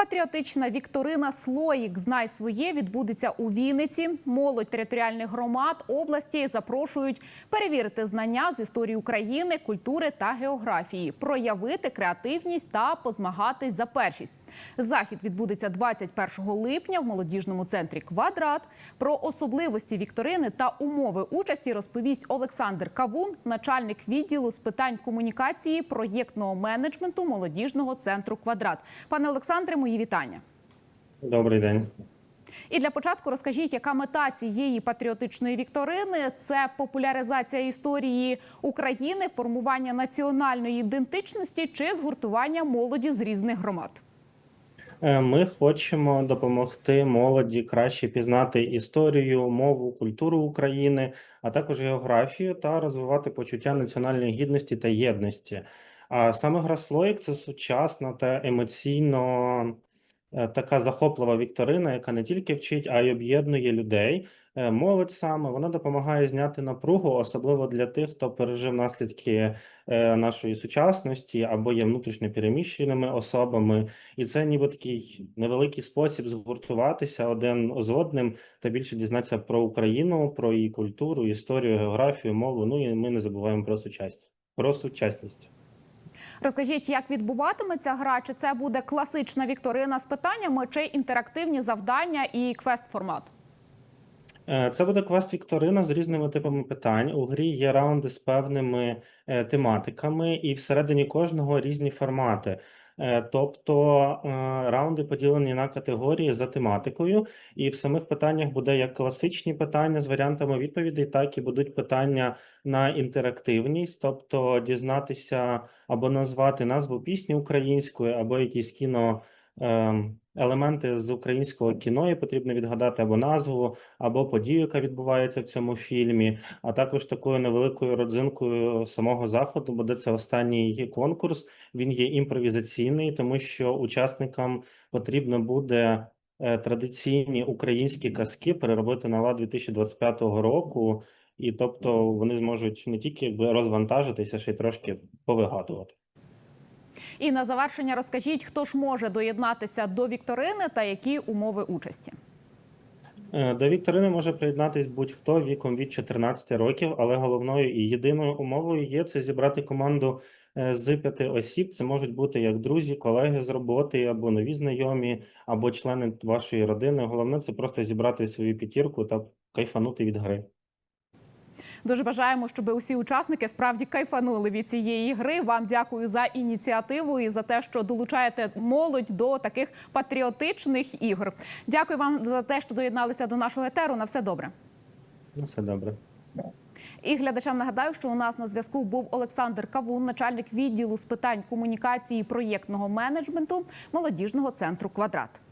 Патріотична вікторина Слоїк Знай своє відбудеться у Вінниці. Молодь територіальних громад області запрошують перевірити знання з історії України, культури та географії, проявити креативність та позмагатись за першість. Захід відбудеться 21 липня в молодіжному центрі Квадрат. Про особливості вікторини та умови участі розповість Олександр Кавун, начальник відділу з питань комунікації проєктного менеджменту молодіжного центру Квадрат. Пане Олександре, мої вітання. Добрий день. І для початку розкажіть, яка мета цієї патріотичної вікторини це популяризація історії України, формування національної ідентичності чи згуртування молоді з різних громад. Е, Ми хочемо допомогти молоді краще пізнати історію, мову, культуру України, а також географію та розвивати почуття національної гідності та єдності. А саме гра «Слоїк» – це сучасна та емоційно така захоплива вікторина, яка не тільки вчить, а й об'єднує людей. Е, Молодь саме вона допомагає зняти напругу, особливо для тих, хто пережив наслідки е, нашої сучасності або є внутрішньо переміщеними особами. І це ніби такий невеликий спосіб згуртуватися один з одним та більше дізнатися про Україну, про її культуру, історію, географію, мову. Ну і ми не забуваємо про сучасність. Про сучасність. Розкажіть, як відбуватиметься гра? Чи це буде класична вікторина з питаннями, чи інтерактивні завдання і квест-формат? Е, Це буде квест Вікторина з різними типами питань. У грі є раунди з певними е, тематиками, і всередині кожного різні формати. Е, Тобто е, раунди поділені на категорії за тематикою, і в самих питаннях буде як класичні питання з варіантами відповідей, так і будуть питання на інтерактивність, тобто дізнатися або назвати назву пісні української, або якісь кіно. Ем, Елементи з українського кіно і потрібно відгадати або назву, або подію, яка відбувається в цьому фільмі, а також такою невеликою родзинкою самого заходу, буде це останній конкурс. Він є імпровізаційний, тому що учасникам потрібно буде е, традиційні українські казки переробити на лад 2025 року, і тобто вони зможуть не тільки якби розвантажитися, ще й трошки повигадувати. І на завершення розкажіть, хто ж може доєднатися до вікторини та які умови участі. Е, До вікторини може приєднатись будь-хто віком від 14 років, але головною і єдиною умовою є це зібрати команду е, з п'яти осіб. Це можуть бути як друзі, колеги з роботи, або нові знайомі, або члени вашої родини. Головне це просто зібрати свою п'ятірку та кайфанути від гри. Дуже бажаємо, щоб усі учасники справді кайфанули від цієї гри. Вам дякую за ініціативу і за те, що долучаєте молодь до таких патріотичних ігор. Дякую вам за те, що доєдналися до нашого етеру. На все добре. Ну, все добре. І глядачам нагадаю, що у нас на зв'язку був Олександр Кавун, начальник відділу з питань комунікації і проєктного менеджменту молодіжного центру Квадрат.